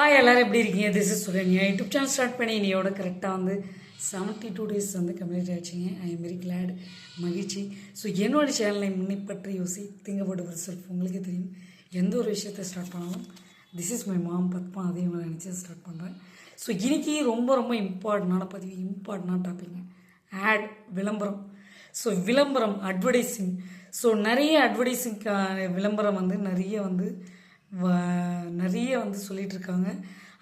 Hi எல்லோரும் எப்படி இருக்கீங்க? This is Sukanya YouTube channel start பண்ணி இன்னையோட கரெக்டாக வந்து செவன்ட்டி டூ டேஸ் வந்து கம்ப்ளீட் ஆச்சுங்க ஐ எம் வெரி கிளாட் மகிழ்ச்சி. ஸோ என்னோட சேனலை முன்னே பற்றி யோசி திங்க் அபவுட் செல்ஃப் உங்களுக்கே தெரியும். எந்த ஒரு விஷயத்தை ஸ்டார்ட் பண்ணாலும் this is my mom Padma அதையும் நான் நினச்சி ஸ்டார்ட் பண்ணுறேன் ஸோ இன்றைக்கி ரொம்ப ரொம்ப இம்பார்ட்டண்டான பதிவு இம்பார்ட்டண்டான டாப்பிங்க ஆட் விளம்பரம். ஸோ விளம்பரம் அட்வர்டைஸிங் ஸோ நிறைய அட்வர்டைஸிங் விளம்பரம் வந்து நிறைய வந்து நிறைய வந்து சொல்லிட்டு இருக்காங்க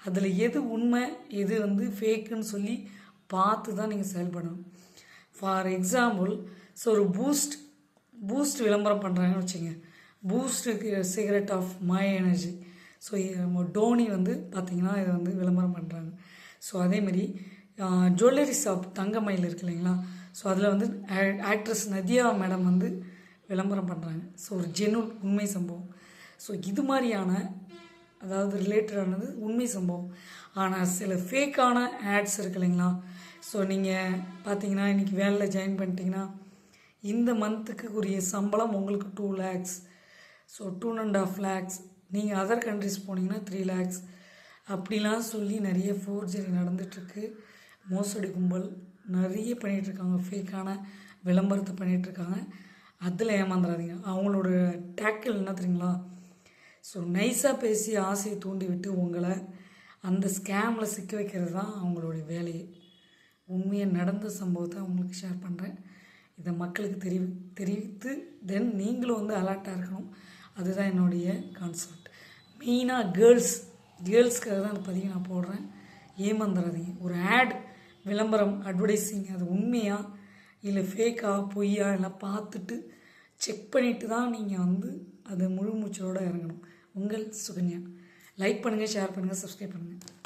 அதில் எது உண்மை எது வந்து ஃபேக்குன்னு சொல்லி பார்த்து தான் நீங்கள் செயல்படணும். ஃபார் எக்ஸாம்பிள் ஸோ ஒரு பூஸ்ட் பூஸ்ட் விளம்பரம் பண்ணுறாங்கன்னு வச்சுங்க. பூஸ்ட்டுக்கு secret of my energy so Dhoni வந்து பார்த்தீங்கன்னா இதை வந்து விளம்பரம் பண்ணுறாங்க ஸோ அதேமாரி ஜுவல்லரி ஷாப் தங்கமயில் இருக்கு இல்லைங்களா? ஸோ அதில் வந்து ஆக்ட்ரஸ் நதியா மேடம் வந்து விளம்பரம் பண்ணுறாங்க ஸோ ஒரு ஜெனூன் உண்மை சம்பவம். ஸோ இது மாதிரியான அதாவது ரிலேட்டடானது உண்மை சம்பவம். ஆனால் சில ஃபேக்கான ஆட்ஸ் இருக்கு இல்லைங்களா? ஸோ நீங்கள் பார்த்தீங்கன்னா இன்றைக்கி வேலையில் ஜாயின் பண்ணிட்டீங்கன்னா இந்த மந்த்துக்கு உரிய சம்பளம் உங்களுக்கு two lakhs so two and half lakhs நீங்கள் அதர் கண்ட்ரிஸ் போனீங்கன்னா த்ரீ லேக்ஸ் அப்படிலாம் சொல்லி நிறைய ஃபோர்ஜரி நடந்துகிட்ருக்கு மோசடி கும்பல் நிறைய பண்ணிகிட்ருக்காங்க ஃபேக்கான விளம்பரத்தை பண்ணிகிட்ருக்காங்க அதில் ஏமாந்துடாதீங்க அவங்களோட டேக்கிள் என்ன தெரியுங்களா? ஸோ நைஸாக பேசி ஆசையை தூண்டிவிட்டு உங்களை அந்த ஸ்கேமில் சிக்க வைக்கிறது தான் அவங்களுடைய வேலையே உண்மையாக நடந்த சம்பவத்தை உங்களுக்கு ஷேர் பண்ணுறேன் இதை மக்களுக்கு தெரிவி தெரிவித்து தென் நீங்களும் வந்து அலர்ட்டாக இருக்கணும். அதுதான் என்னுடைய கான்செப்ட் மெயினாக கேர்ள்ஸ் கேர்ள்ஸ்க்காக தான் அந்த பதிவு நான் போடுறேன். ஏமாந்துடாதீங்க ஒரு ஆட் விளம்பரம் அட்வர்டைஸிங் அது உண்மையா? இல்லை ஃபேக்கா பொய்யா? எல்லாம் பார்த்துட்டு செக் பண்ணிட்டு தான் நீங்கள் வந்து அது முழு மூச்சோடு இறங்கணும். உங்கள் சுகன்யா. லைக் பண்ணுங்கள் ஷேர் பண்ணுங்கள் சப்ஸ்கிரைப் பண்ணுங்கள்